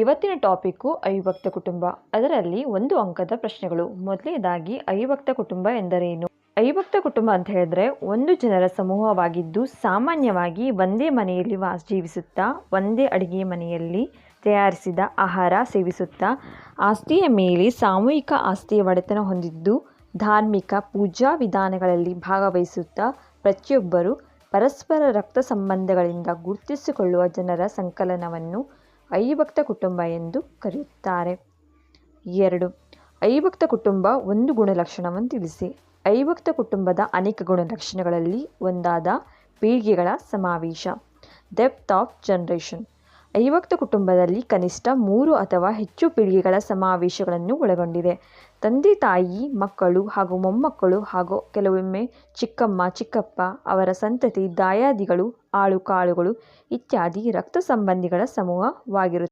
ಇವತ್ತಿನ ಟಾಪಿಕ್ಕು ಅವಿಭಕ್ತ ಕುಟುಂಬ. ಅದರಲ್ಲಿ ಒಂದು ಅಂಕದ ಪ್ರಶ್ನೆಗಳು. ಮೊದಲನೇದಾಗಿ, ಅವಿಭಕ್ತ ಕುಟುಂಬ ಎಂದರೇನು? ಅವಿಭಕ್ತ ಕುಟುಂಬ ಅಂತ ಹೇಳಿದ್ರೆ ಒಂದು ಜನರ ಸಮೂಹವಾಗಿದ್ದು ಸಾಮಾನ್ಯವಾಗಿ ಒಂದೇ ಮನೆಯಲ್ಲಿ ವಾಸ ಜೀವಿಸುತ್ತಾ, ಒಂದೇ ಅಡುಗೆ ಮನೆಯಲ್ಲಿ ತಯಾರಿಸಿದ ಆಹಾರ ಸೇವಿಸುತ್ತಾ, ಆಸ್ತಿಯ ಮೇಲೆ ಸಾಮೂಹಿಕ ಆಸ್ತಿಯ ಒಡೆತನ ಹೊಂದಿದ್ದು, ಧಾರ್ಮಿಕ ಪೂಜಾ ವಿಧಾನಗಳಲ್ಲಿ ಭಾಗವಹಿಸುತ್ತಾ, ಪ್ರತಿಯೊಬ್ಬರು ಪರಸ್ಪರ ರಕ್ತ ಸಂಬಂಧಗಳಿಂದ ಗುರುತಿಸಿಕೊಳ್ಳುವ ಜನರ ಸಂಕಲನವನ್ನು ಅವಿಭಕ್ತ ಕುಟುಂಬ ಎಂದು ಕರೆಯುತ್ತಾರೆ. ಎರಡು ಐಭಕ್ತ ಕುಟುಂಬ ಒಂದು ಗುಣಲಕ್ಷಣವನ್ನು ತಿಳಿಸಿ. ಐಭಕ್ತ ಕುಟುಂಬದ ಅನೇಕ ಗುಣಲಕ್ಷಣಗಳಲ್ಲಿ ಒಂದಾದ ಪೀಳಿಗೆಗಳ ಸಮಾವೇಶ ಡೆಪ್ತ್ ಆಫ್ ಜನರೇಷನ್ ಅವಿಭಕ್ತ ಕುಟುಂಬದಲ್ಲಿ ಕನಿಷ್ಠ ಮೂರು ಅಥವಾ ಹೆಚ್ಚು ಪೀಳಿಗೆಗಳ ಸಮಾವೇಶಗಳನ್ನು ಒಳಗೊಂಡಿದೆ. ತಂದೆ, ತಾಯಿ, ಮಕ್ಕಳು ಹಾಗೂ ಮೊಮ್ಮಕ್ಕಳು ಹಾಗೂ ಕೆಲವೊಮ್ಮೆ ಚಿಕ್ಕಮ್ಮ, ಚಿಕ್ಕಪ್ಪ, ಅವರ ಸಂತತಿ, ದಾಯಾದಿಗಳು, ಆಳು ಕಾಳುಗಳು ಇತ್ಯಾದಿ ರಕ್ತ ಸಂಬಂಧಿಗಳ ಸಮೂಹವಾಗಿರುತ್ತದೆ